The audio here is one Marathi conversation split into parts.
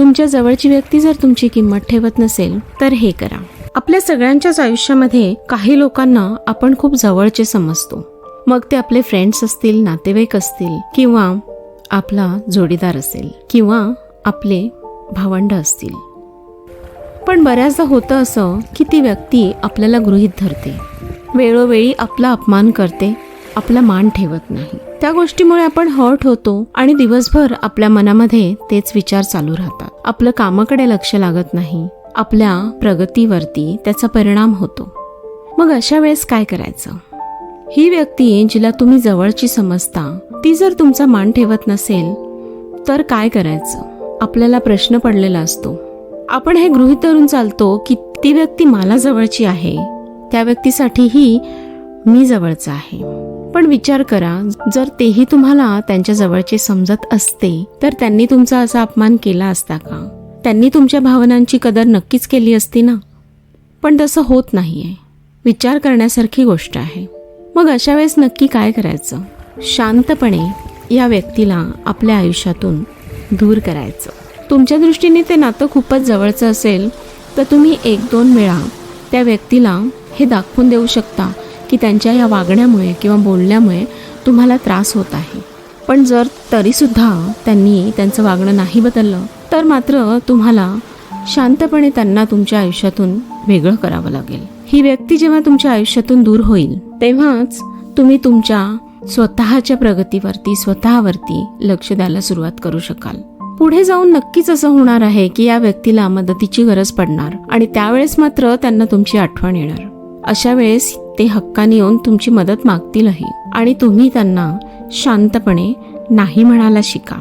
तुमच्या जवळची व्यक्ती जर तुमची किंमत ठेवत नसेल तर हे करा. आपल्या सगळ्यांच्याच आयुष्यामध्ये काही लोकांना आपण खूप जवळचे समजतो. मग ते आपले फ्रेंड्स असतील नातेवाईक असतील किंवा आपला जोडीदार असेल किंवा आपले भावंड असतील. पण बऱ्याचदा होतं असं की ती व्यक्ती आपल्याला गृहीत धरते. वेळोवेळी आपला अपमान करते आपला मान ठेवत नाही. त्या गोष्टीमुळे आपण हर्ट होतो आणि दिवसभर आपल्या मनामध्ये तेच विचार चालू राहतात. आपलं कामाकडे लक्ष लागत नाही. आपल्या प्रगतीवरती त्याचा परिणाम होतो. मग अशा वेळेस काय करायचं? ही व्यक्ती जिला तुम्ही जवळची समजता ती जर तुमचा मान ठेवत नसेल तर काय करायचं? आपल्याला प्रश्न पडलेला असतो. आपण हे गृहीत धरून चालतो की ती व्यक्ती मला जवळची आहे. त्या व्यक्तीसाठीही मी जवळचा आहे. पण विचार करा जर तेही तुम्हाला त्यांच्या जवळचे समजत असते तर त्यांनी तुमचा असा अपमान केला असता का? त्यांनी तुमच्या भावनांची कदर नक्कीच केली असती ना? पण तसं होत नाहीये. विचार करण्यासारखी गोष्ट आहे. मग अशा वेळेस नक्की काय करायचं? शांतपणे या व्यक्तीला आपल्या आयुष्यातून दूर करायचं. तुमच्या दृष्टीने ते नातं खूपच जवळचं असेल तर तुम्ही एक दोन वेळा त्या व्यक्तीला हे दाखवून देऊ शकता. की त्यांच्या या वागण्यामुळे किंवा बोलण्यामुळे तुम्हाला त्रास होत आहे. पण जर तरीसुद्धा त्यांनी त्यांचं वागणं नाही बदललं तर मात्र तुम्हाला शांतपणे त्यांना तुमच्या आयुष्यातून वेगळं करावं लागेल. ही व्यक्ती जेव्हा तुमच्या आयुष्यातून दूर होईल तेव्हाच तुम्ही तुमच्या स्वतःच्या प्रगतीवरती स्वतःवरती लक्ष द्यायला सुरुवात करू शकाल. पुढे जाऊन नक्कीच असं होणार आहे की या व्यक्तीला मदतीची गरज पडणार आणि त्यावेळेस मात्र त्यांना तुमची आठवण येणार. अशा वेळेस ते हक्काने येऊन तुमची मदत मागतीलही आणि तुम्ही त्यांना शांतपणे नाही म्हणायला शिका.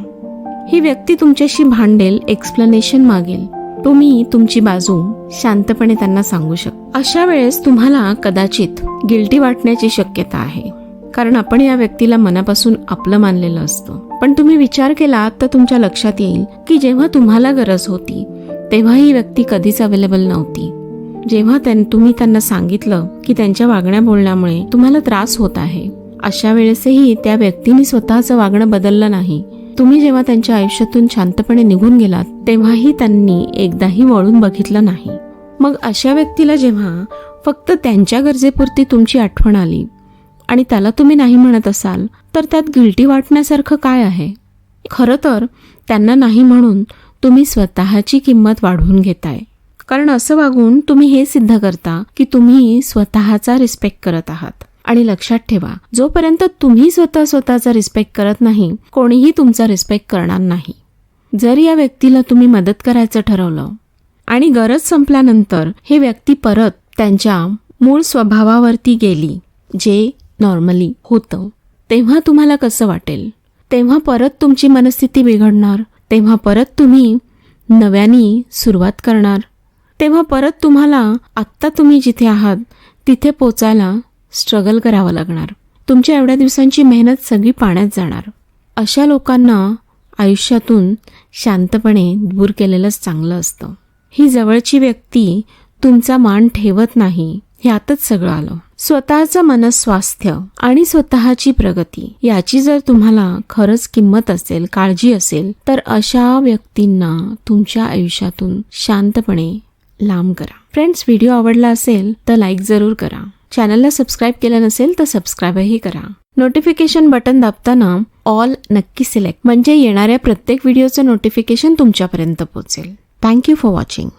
ही व्यक्ती तुमच्याशी भांडेल एक्सप्लेनेशन मागेल. तुम्ही तुमची बाजू शांतपणे त्यांना सांगू शकता अशा वेळेस तुम्हाला कदाचित गिल्टी वाटण्याची शक्यता आहे. कारण आपण या व्यक्तीला मनापासून आपलं मानलेलं असतं. पण तुम्ही विचार केला तर तुमच्या लक्षात येईल की जेव्हा तुम्हाला गरज होती तेव्हा ही व्यक्ती कधीच अवेलेबल नव्हती. जेव्हा त्यां तुम्ही त्यांना सांगितलं की त्यांच्या वागण्या बोलण्यामुळे तुम्हाला त्रास होत आहे अशा वेळेसही त्या व्यक्तीने स्वतःचं वागणं बदललं नाही. तुम्ही जेव्हा त्यांच्या आयुष्यातून शांतपणे निघून गेलात तेव्हाही त्यांनी एकदाही वळून बघितलं नाही. मग अशा व्यक्तीला जेव्हा फक्त त्यांच्या गरजेपुरती तुमची आठवण आली आणि त्याला तुम्ही नाही म्हणत असाल तर त्यात गिल्टी वाटण्यासारखं काय आहे? खरं तर त्यांना नाही म्हणून तुम्ही स्वतःची किंमत वाढवून घेताय. कारण असं वागून तुम्ही हे सिद्ध करता की तुम्ही स्वतःचा रिस्पेक्ट करत आहात. आणि लक्षात ठेवा जोपर्यंत तुम्ही स्वतः स्वतःचा रिस्पेक्ट करत नाही कोणीही तुमचा रिस्पेक्ट करणार नाही. जर या व्यक्तीला तुम्ही मदत करायचं ठरवलं आणि गरज संपल्यानंतर हे व्यक्ती परत त्यांच्या मूळ स्वभावावरती गेली जे नॉर्मली होतं तेव्हा तुम्हाला कसं वाटेल? तेव्हा परत तुमची मनस्थिती बिघडणार तेव्हा परत तुम्ही नव्याने सुरुवात करणार. तेव्हा परत तुम्हाला आत्ता तुम्ही जिथे आहात तिथे पोचायला स्ट्रगल करावं लागणार. तुमच्या एवढ्या दिवसांची मेहनत सगळी पाण्यात जाणार. अशा लोकांना आयुष्यातून शांतपणे दूर केलेलंच चांगलं असतं. ही जवळची व्यक्ती तुमचा मान ठेवत नाही ह्यातच सगळं आलं. स्वतःचं मनस्वास्थ्य आणि स्वतःची प्रगती याची जर तुम्हाला खरंच किंमत असेल काळजी असेल तर अशा व्यक्तींना तुमच्या आयुष्यातून शांतपणे लांब करा. फ्रेंड्स व्हिडिओ आवडला असेल तर लाईक जरूर करा. चॅनलला सबस्क्राईब केलं नसेल तर सबस्क्राईबही करा. नोटिफिकेशन बटन दाबताना ऑल नक्की सिलेक्ट म्हणजे येणाऱ्या प्रत्येक व्हिडिओचं नोटिफिकेशन तुमच्यापर्यंत पोहोचेल. Thank you for watching